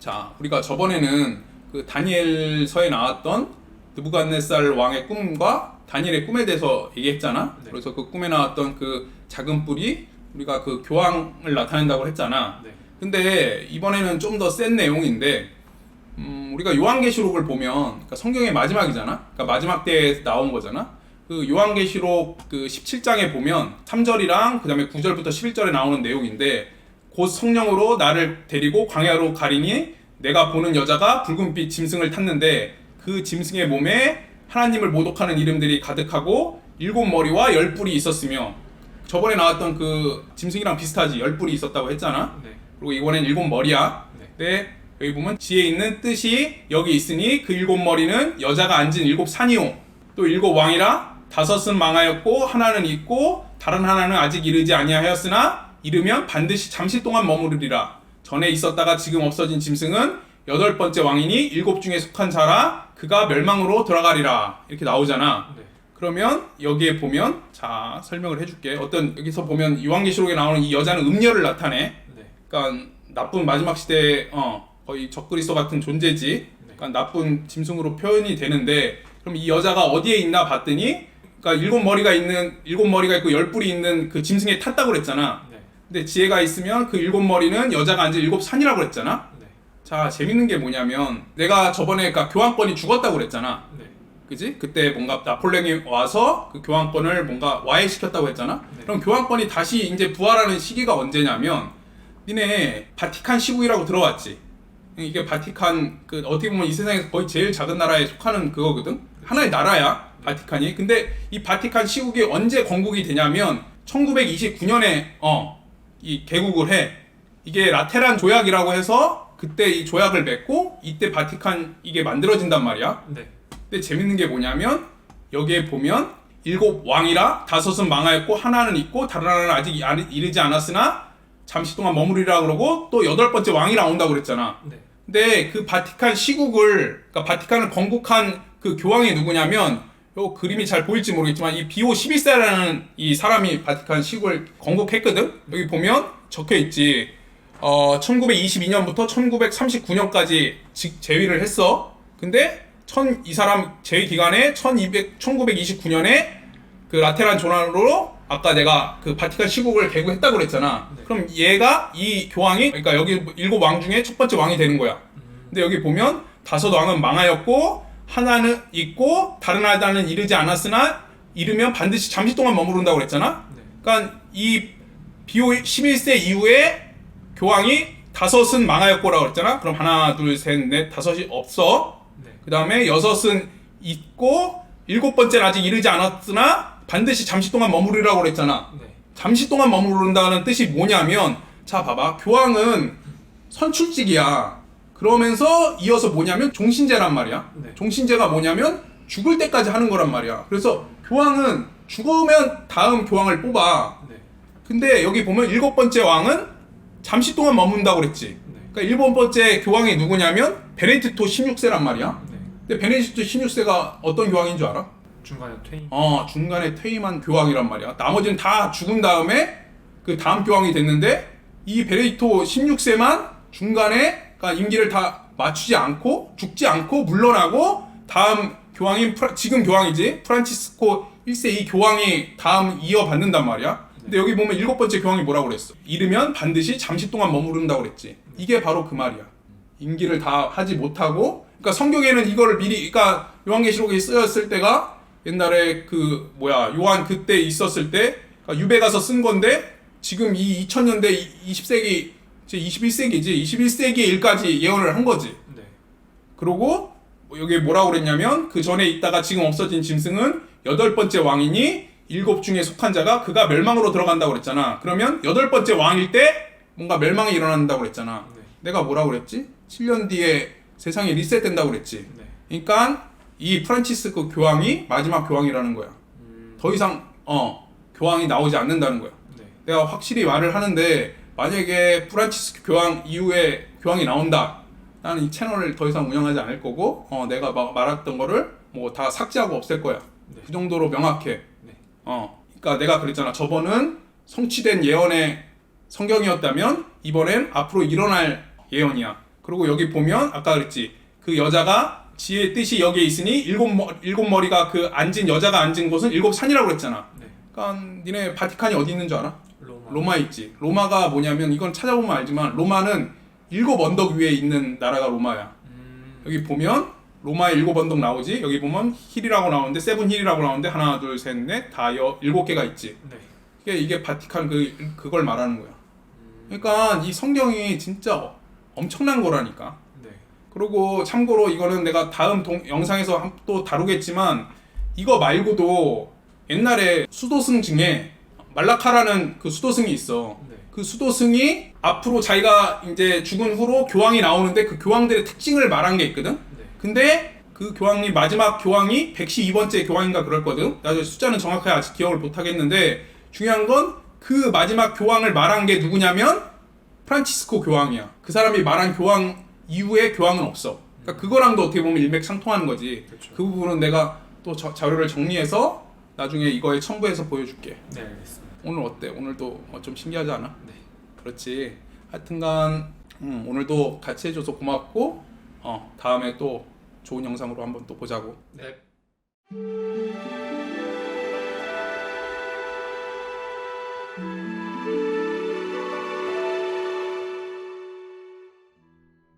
자, 우리가 저번에는 그 다니엘서에 나왔던 느부갓네살 왕의 꿈과 다니엘의 꿈에 대해서 얘기했잖아. 네. 그래서 그 꿈에 나왔던 그 작은 뿔이 우리가 그 교황을 나타낸다고 했잖아. 네. 근데 이번에는 좀 더 센 내용인데 음, 우리가 요한계시록을 보면 그러니까 성경의 마지막이잖아. 그러니까 마지막 때에 나온 거잖아. 그 요한계시록 그 17장에 보면 3절이랑 그다음에 9절부터 11절에 나오는 내용인데 곧 성령으로 나를 데리고 광야로 가리니 내가 보는 여자가 붉은빛 짐승을 탔는데 그 짐승의 몸에 하나님을 모독하는 이름들이 가득하고 일곱 머리와 열 뿔이 있었으며 저번에 나왔던 그 짐승이랑 비슷하지 열 뿔이 있었다고 했잖아. 네. 그리고 이번엔 일곱 머리야. 네. 네. 여기 보면 지혜 있는 뜻이 여기 있으니 그 일곱 머리는 여자가 앉은 일곱 산이요. 또 일곱 왕이라 다섯은 망하였고 하나는 있고 다른 하나는 아직 이르지 아니하였으나 이르면 반드시 잠시 동안 머무르리라. 전에 있었다가 지금 없어진 짐승은 여덟 번째 왕이니 일곱 중에 속한 자라 그가 멸망으로 들어가리라. 이렇게 나오잖아. 네. 그러면 여기에 보면 자 설명을 해줄게. 어떤 여기서 보면 요한계시록에 나오는 이 여자는 음녀를 나타내. 네. 그러니까 나쁜 마지막 시대 어 거의 적그리스도 같은 존재지. 그러니까 나쁜 짐승으로 표현이 되는데 그럼 이 여자가 어디에 있나 봤더니 그러니까 일곱 머리가 있는 일곱 머리가 있고 열 뿔이 있는 그 짐승에 탔다고 그랬잖아. 네. 근데 지혜가 있으면 그 일곱 머리는 여자가 앉은 일곱 산이라고 그랬잖아. 네. 자 재밌는 게 뭐냐면 내가 저번에 그러니까 교황권이 죽었다고 그랬잖아. 네. 그지? 그때 뭔가 나폴레옹이 와서 그 교황권을 뭔가 와해시켰다고 했잖아. 네. 그럼 교황권이 다시 이제 부활하는 시기가 언제냐면 니네 바티칸 시국이라고 들어왔지. 이게 바티칸 그 어떻게 보면 이 세상에서 거의 제일 작은 나라에 속하는 그거거든. 하나의 나라야 바티칸이. 근데 이 바티칸 시국이 언제 건국이 되냐면 1929년에 어 이 개국을 해. 이게 라테란 조약이라고 해서 그때 이 조약을 맺고 이때 바티칸 이게 만들어진단 말이야. 네. 근데 재밌는 게 뭐냐면 여기에 보면 일곱 왕이라 다섯은 망하였고 하나는 있고 다른 하나는 아직 이- 이르지 않았으나 잠시 동안 머무리라 그러고 또 여덟 번째 왕이 나온다고 그랬잖아. 네. 근데 그 바티칸 시국을 그러니까 바티칸을 건국한 그 교황이 누구냐면 요 그림이 잘 보일지 모르겠지만 이 비오 12세라는 이 사람이 바티칸 시국을 건국했거든. 여기 보면 적혀 있지. 어 1922년부터 1939년까지 재위를 했어. 근데 천 이 사람 재위 기간에 1200 1929년에 그 라테란 조난으로 아까 내가 그 바티칸 시국을 개국했다고 그랬잖아. 네. 그럼 얘가 이 교황이 그러니까 여기 일곱 왕 중에 첫 번째 왕이 되는 거야. 근데 여기 보면 다섯 왕은 망하였고 하나는 있고 다른 하나는 이르지 않았으나 이르면 반드시 잠시 동안 머무른다고 그랬잖아. 네. 그러니까 이 비오 11세 이후에 교황이 다섯은 망하였고라고 그랬잖아. 그럼 하나, 둘, 셋, 넷, 다섯이 없어. 네. 그 다음에 여섯은 있고 일곱 번째는 아직 이르지 않았으나 반드시 잠시 동안 머무르라고 그랬잖아. 네. 잠시 동안 머무른다는 뜻이 뭐냐면 자 봐봐 교황은 선출직이야. 그러면서 이어서 뭐냐면 종신제란 말이야. 네. 종신제가 뭐냐면 죽을 때까지 하는 거란 말이야. 그래서 교황은 죽으면 다음 교황을 뽑아. 네. 근데 여기 보면 일곱 번째 왕은 잠시 동안 머문다고 그랬지. 네. 그러니까 일곱 번째 교황이 누구냐면 베네딕토 16세란 말이야. 네. 근데 베네딕토 16세가 어떤 교황인 줄 알아? 중간에 퇴임. 어 중간에 퇴임한 교황이란 말이야. 나머지는 다 죽은 다음에 그 다음 교황이 됐는데 이 베네딕토 16세만 중간에 그러니까 임기를 다 맞추지 않고 죽지 않고 물러나고 다음 교황인 프라- 지금 교황이지 프란치스코 1세 이 교황이 다음 이어받는단 말이야. 근데 여기 보면 일곱 번째 교황이 뭐라고 그랬어? 이르면 반드시 잠시 동안 머무른다고 그랬지. 이게 바로 그 말이야. 임기를 다 하지 못하고 그러니까 성경에는 이거를 미리 그러니까 요한계시록에 쓰였을 때가 옛날에 그 뭐야 요한 그때 있었을 때 그러니까 유배 가서 쓴 건데 지금 이 2000년대 20세기 이제 21세기지 21세기 일까지 예언을 한 거지. 네. 그리고 여기 뭐라고 그랬냐면 그 전에 있다가 지금 없어진 짐승은 여덟 번째 왕이니 일곱 중에 속한 자가 그가 멸망으로 들어간다고 그랬잖아. 그러면 여덟 번째 왕일 때 뭔가 멸망이 일어난다고 그랬잖아. 네. 내가 뭐라고 그랬지? 7년 뒤에 세상이 리셋된다고 그랬지. 네. 그러니까 이 프란치스코 교황이 마지막 교황이라는 거야. 음. 더 이상 어 교황이 나오지 않는다는 거야. 네. 내가 확실히 말을 하는데 만약에 프란치스코 교황 이후에 교황이 나온다. 나는 이 채널을 더 이상 운영하지 않을 거고 어 내가 막 말했던 거를 뭐 다 삭제하고 없앨 거야. 네. 그 정도로 명확해. 네. 어. 그러니까 내가 그랬잖아. 저번은 성취된 예언의 성경이었다면 이번엔 앞으로 일어날 예언이야. 그리고 여기 보면 아까 그랬지 그 여자가 지의 뜻이 여기에 있으니 일곱 머 일곱 머리가 그 앉은 여자가 앉은 곳은 일곱 산이라고 그랬잖아. 네. 그러니까 니네 바티칸이 어디 있는 줄 알아? 로마. 있지. 로마가 뭐냐면 이건 찾아보면 알지만 로마는 일곱 언덕 위에 있는 나라가 로마야. 음. 여기 보면 로마의 일곱 언덕 나오지. 여기 보면 힐이라고 나오는데 세븐 힐이라고 나오는데 하나 둘 셋 넷 다 여 일곱 개가 있지. 네. 이게 이게 바티칸 그 그걸 말하는 거야. 음. 그러니까 이 성경이 진짜 엄청난 거라니까. 네. 그리고 참고로 이거는 내가 다음 동, 영상에서 한- 또 다루겠지만 이거 말고도 옛날에 수도승 중에 말라카라는 그 수도승이 있어. 네. 그 수도승이 앞으로 자기가 이제 죽은 후로 교황이 나오는데 그 교황들의 특징을 말한 게 있거든. 네. 근데 그 교황이 마지막 교황이 112번째 교황인가 그럴 거든. 나도 숫자는 정확하게 아직 기억을 못 하겠는데 중요한 건 그 마지막 교황을 말한 게 누구냐면 프란치스코 교황이야. 그 사람이 말한 교황 이후에 교황은 없어. 그러니까 그거랑도 어떻게 보면 일맥상통하는 거지. 그렇죠. 그 부분은 내가 또 자, 자료를 정리해서 나중에 이거에 첨부해서 보여줄게. 네, 알겠습니다. 오늘 어때? 오늘도 어, 좀 신기하지 않아? 네. 그렇지. 하여튼간 음, 오늘도 같이 해줘서 고맙고 어, 다음에 또 좋은 영상으로 한번 또 보자고. 네.